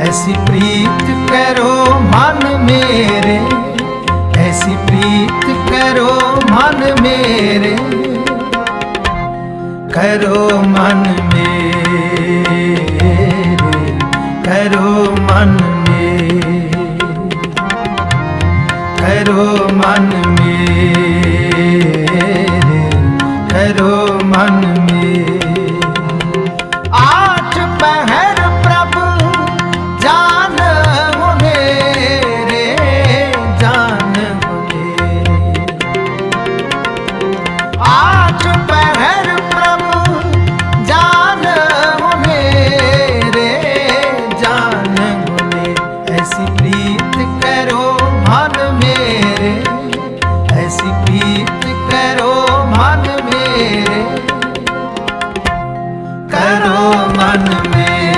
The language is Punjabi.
ਐਸੀ ਪ੍ਰੀਤ ਕਰੋ ਮਨ ਮੇਰੇ ਐਸੀ ਪ੍ਰੀਤ ਕਰੋ ਮਨ ਮੇਰੇ ਕਰੋ ਮਨ ਮੇਰੇ ਕਰੋ ਮਨ ਮੇਰੇ ਕਰੋ ਮਨ ਮੇਰੇ ਕਰੋ ਮਨ प्रीत करो मन मेरे ऐसी प्रीत करो मन मेरे करो मन मेरे